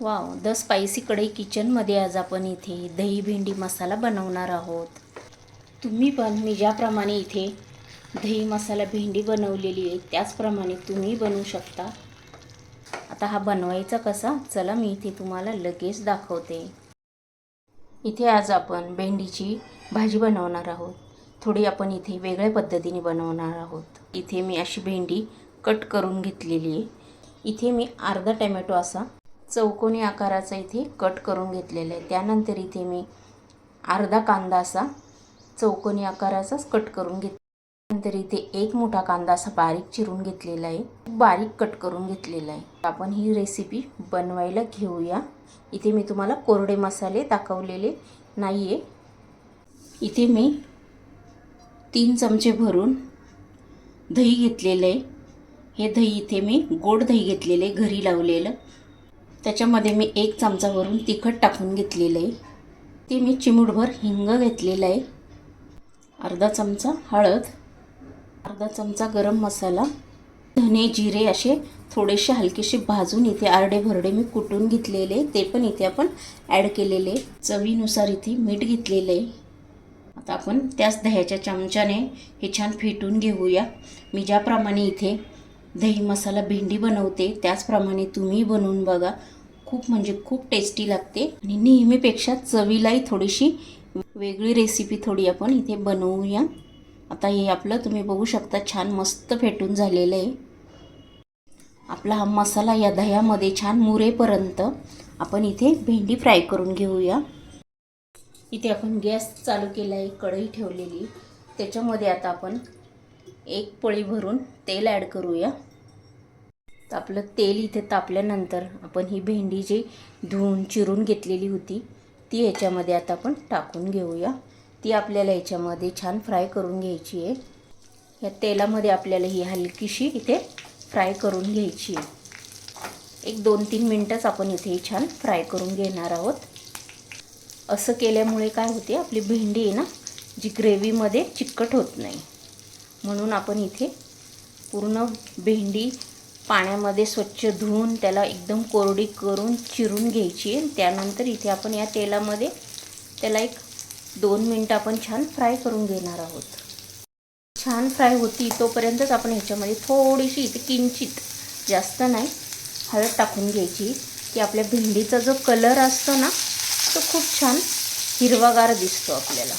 Wow the spicy कढई किचनमध्ये आज आपण इथे दही भेंडी मसाला बनवणार आहोत. तुम्ही पण मी ज्याप्रमाणे इथे दही मसाला भेंडी बनवलेली आहे त्याचप्रमाणे तुम्ही बनवू शकता. आता हा बनवायचा कसा? चला मी इथे तुम्हाला लगेच दाखवते. इथे आज आपण भेंडीची भाजी बनवणार आहोत. थोडी आपण इथे वेगळ्या पद्धतीने बनवणार आहोत. इथे मी अशी भेंडी कट करून घेतलेली आहे. इथे मी अर्धा टमॅटो असा चौकोनी आकाराचा इथे कट करून घेतलेला आहे. त्यानंतर इथे मी अर्धा कांदा असा चौकोनी आकाराचाच कट करून घेत नंतर इथे एक मोठा कांदा असा बारीक चिरून घेतलेला आहे. बारीक कट करून घेतलेला आहे. आपण ही रेसिपी बनवायला घेऊया. इथे मी तुम्हाला कोरडे मसाले दाखवलेले नाही आहे इथे मी तीन चमचे भरून दही घेतलेलं आहे. हे दही इथे मी गोड दही घेतलेलं आहे. घरी लावलेलं. त्याच्यामध्ये मी एक चमचावरून तिखट टाकून घेतलेलं आहे. ते मी चिमूटभर हिंग घेतलेलं आहे. अर्धा चमचा हळद अर्धा चमचा गरम मसाला धने जिरे असे थोडेसे हलकेसे भाजून इथे आरडे भरडे मी कुटून घेतलेले ते पण इथे आपण ॲड केलेले चवीनुसार इथे मीठ घेतलेलं आहे. आता आपण त्याच दह्याच्या चमच्याने हे छान फेटून घेऊया. मी ज्याप्रमाणे इथे दही मसाला भेंडी बनवते त्याचप्रमाणे तुम्ही बनवून बघा. खूप म्हणजे खूप टेस्टी लागते. आणि नेहमीपेक्षा चवीलाही थोडीशी वेगळी रेसिपी थोडी आपण इथे बनवूया. आता हे आपलं तुम्ही बघू शकता छान मस्त फेटून झालेलं आहे. आपला हा मसाला या दह्यामध्ये छान मुरेपर्यंत आपण इथे भेंडी फ्राय करून घेऊया. इथे आपण गॅस चालू केला आहे कढई ठेवलेली. त्याच्यामध्ये आता आपण एक पळी भरून तेल ॲड करूया. तर आपलं तेल इथे तापल्यानंतर आपण ही भेंडी जी धुवून चिरून घेतलेली होती ती ह्याच्यामध्ये आता आपण टाकून घेऊया. ती आपल्याला याच्यामध्ये छान फ्राय करून घ्यायची आहे. या तेलामध्ये आपल्याला ही हलकीशी इथे फ्राय करून घ्यायची आहे. एक दोन तीन मिनटंच आपण इथे छान फ्राय करून घेणार आहोत. असं केल्यामुळे काय होते आपली भेंडी आहे ना जी ग्रेव्हीमध्ये चिकट होत नाही. म्हणून आपण इथे पूर्ण भेंडी पाण्यामध्ये स्वच्छ धुवून त्याला एकदम कोरडी करून चिरून घ्यायची त्यानंतर इथे आपण या तेलामध्ये त्याला एक दोन मिनटं आपण छान फ्राय करून घेणार आहोत. छान फ्राय होती तोपर्यंतच आपण ह्याच्यामध्ये थोडीशी इथे किंचित जास्त नाही हळद टाकून घ्यायची. की आपल्या भेंडीचा जो कलर असतो ना तो खूप छान हिरवागार दिसतो आपल्याला.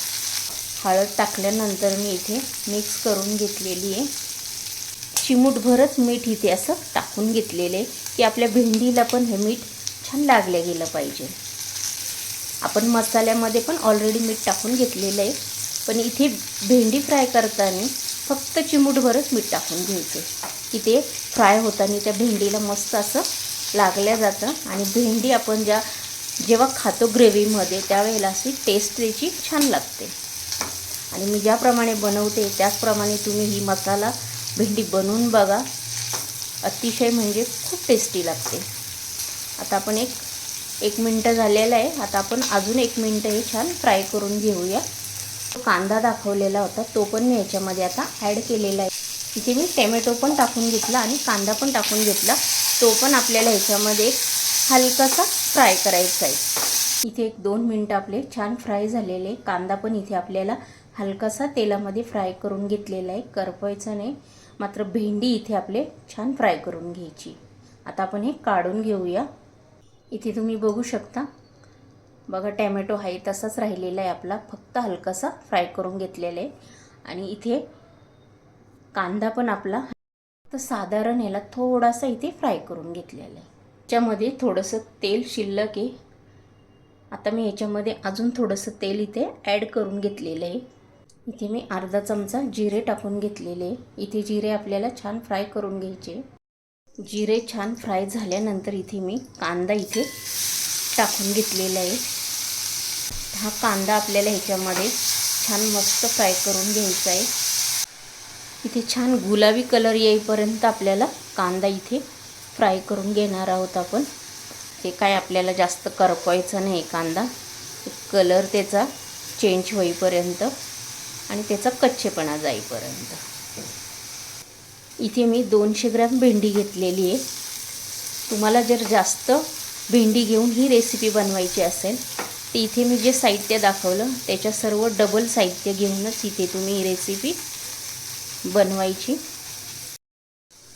हळद टाकल्यानंतर मी इथे मिक्स करून घेतलेली आहे. चिमूटभरच मीठ इथे असं टाकून घेतलेलं आहे की आपल्या भेंडीला पण हे मीठ छान लागलं गेलं पाहिजे. आपण मसाल्यामध्ये पण ऑलरेडी मीठ टाकून घेतलेलं आहे. पण इथे भेंडी फ्राय करताना फक्त चिमूटभरच मीठ टाकून घ्यायचं. की ते फ्राय होताना त्या भेंडीला मस्त असं लागल्या जातं आणि भेंडी आपण ज्या जेव्हा खातो ग्रेव्हीमध्ये त्यावेळेला अशी टेस्ट त्याची छान लागते. आणि मी ज्याप्रमाणे बनवते त्याचप्रमाणे तुम्ही ही मसाला भेंडी बनवून बघा. अतिशय म्हणजे खूप टेस्टी लागते. आता आपण एक एक मिनटं झालेलं आहे. आता आपण अजून एक मिनटं हे छान फ्राय करून घेऊया. तो कांदा दाखवलेला होता तो पण मी याच्यामध्ये आता ॲड केलेला आहे. इथे मी टॅमॅटो पण टाकून घेतला आणि कांदा पण टाकून घेतला. तो पण आपल्याला ह्याच्यामध्ये एक हलकासा फ्राय करायचा आहे. इथे एक दोन मिनटं आपले छान फ्राय झालेले. कांदा पण इथे आपल्याला हलकासा तेलामध्ये फ्राय करून घेतलेला आहे. करपायचं नाही. मात्र भेंडी इथे आपले छान फ्राय करून घ्यायची. आता आपण हे काढून घेऊया. इथे तुम्ही बघू शकता. बघा टॅमॅटो आहे तसाच राहिलेला आहे आपला. फक्त हलकासा फ्राय करून घेतलेला आहे. आणि इथे कांदा पण आपला. तर साधारण ह्याला थोडासा इथे फ्राय करून घेतलेला आहे. त्याच्यामध्ये थोडंसं तेल शिल्लक आहे. आता मी याच्यामध्ये अजून थोडंसं तेल इथे ॲड करून घेतलेलं आहे. इथे मी अर्धा चमचा जिरे टाकून घेतलेले. इथे जिरे आपल्याला छान फ्राय करून घ्यायचे. जिरे छान फ्राय झाल्यानंतर इथे मी कांदा इथे टाकून घेतलेला आहे. हा कांदा आपल्याला ह्याच्यामध्ये छान मस्त फ्राय करून घ्यायचा आहे. इथे छान गुलाबी कलर येईपर्यंत आपल्याला कांदा इथे फ्राय करून घेणार आहोत आपण. ते काय आपल्याला जास्त करपवायचं नाही कांदा. कलर त्याचा चेंज होईपर्यंत. आणि त्याचा कच्चेपणा जाईपर्यंत. इथे मी दोनशे ग्रॅम भेंडी घेतलेली आहे. तुम्हाला जर जास्त भेंडी घेऊन ही रेसिपी बनवायची असेल तर इथे मी जे साहित्य दाखवलं त्याच्या सर्व डबल साहित्य घेऊनच इथे तुम्ही ही रेसिपी बनवायची.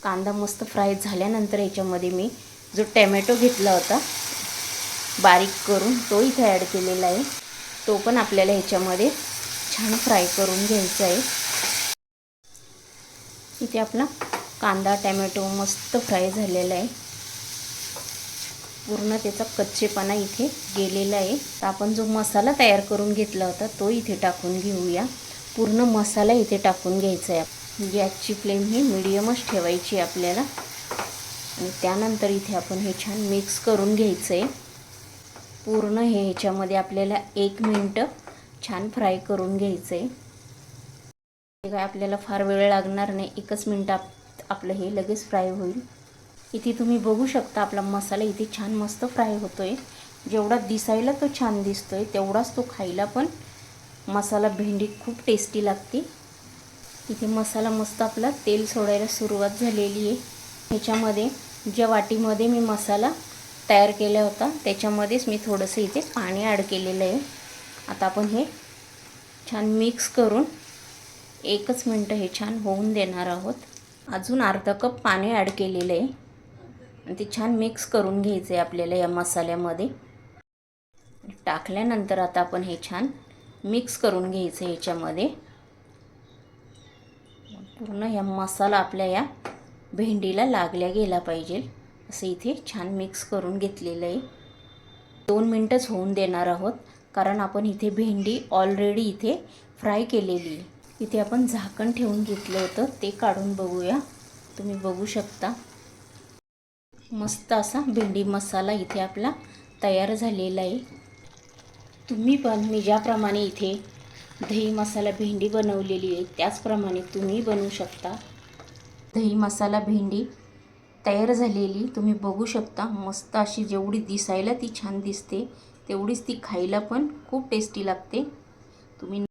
कांदा मस्त फ्राय झाल्यानंतर याच्यामध्ये मी जो टॅमॅटो घेतला होता बारीक करून तो इथे ॲड केलेला आहे. तो पण आपल्याला ह्याच्यामध्ये छान फ्राय करून घ्यायचं आहे. इथे आपला कांदा टॅमॅटो मस्त फ्राय झालेला आहे. पूर्ण त्याचा कच्चेपणा इथे गेलेला आहे. तर आपण जो मसाला तयार करून घेतला होता तो इथे टाकून घेऊया. पूर्ण मसाला इथे टाकून घ्यायचा आहे. गॅसची फ्लेम ही मिडियमच ठेवायची आहे आपल्याला. आणि त्यानंतर इथे आपण हे छान मिक्स करून घ्यायचं आहे. पूर्ण हे ह्याच्यामध्ये आपल्याला एक मिनटं छान फ्राय करून घ्यायचं. आहे हे काय आपल्याला फार वेळ लागणार नाही एकच मिनटात आपलं हे लगेच फ्राय होईल. इथे तुम्ही बघू शकता आपला मसाला इथे छान मस्त फ्राय होतो आहे जेवढा दिसायला तो छान दिसतो आहे तेवढाच तो खायला पण मसाला भेंडी खूप टेस्टी लागते. इथे मसाला मस्त आपला तेल सोडायला सुरुवात झालेली आहे. ह्याच्यामध्ये ज्या वाटीमध्ये मी मसाला तयार केला होता त्याच्यामध्येच मी थोडंसं इथे पाणी ॲड केलेलं आहे. आता आपण हे छान मिक्स करून एकच मिनटं हे छान होऊन देणार आहोत. अजून अर्धा कप पाणी ॲड केलेलं आहे. आणि ते छान मिक्स करून घ्यायचं आहे आपल्याला या मसाल्यामध्ये. टाकल्यानंतर आता आपण हे छान मिक्स करून घ्यायचं आहे ह्याच्यामध्ये पूर्ण या मसाला आपल्या या भेंडीला लागल्या गेला पाहिजे. असं इथे छान मिक्स करून घेतलेलं आहे. दोन मिनटंच होऊन देणार आहोत. कारण आपण इथे भेंडी ऑलरेडी इथे फ्राय केलेली. आहे इथे आपण झाकण ठेवून घेतलं होतं ते काढून बघूया. तुम्ही बघू शकता. मस्त असा भेंडी मसाला इथे आपला तयार झालेला आहे. तुम्ही पण मी ज्याप्रमाणे इथे दही मसाला भेंडी बनवलेली आहे त्याचप्रमाणे तुम्ही बनवू शकता. दही मसाला भेंडी तयार झालेली तुम्ही बघू शकता. मस्त अशी जेवढी दिसायला ती छान दिसते. तेवढीच ती खायला पण खूप टेस्टी लागते. तुम्ही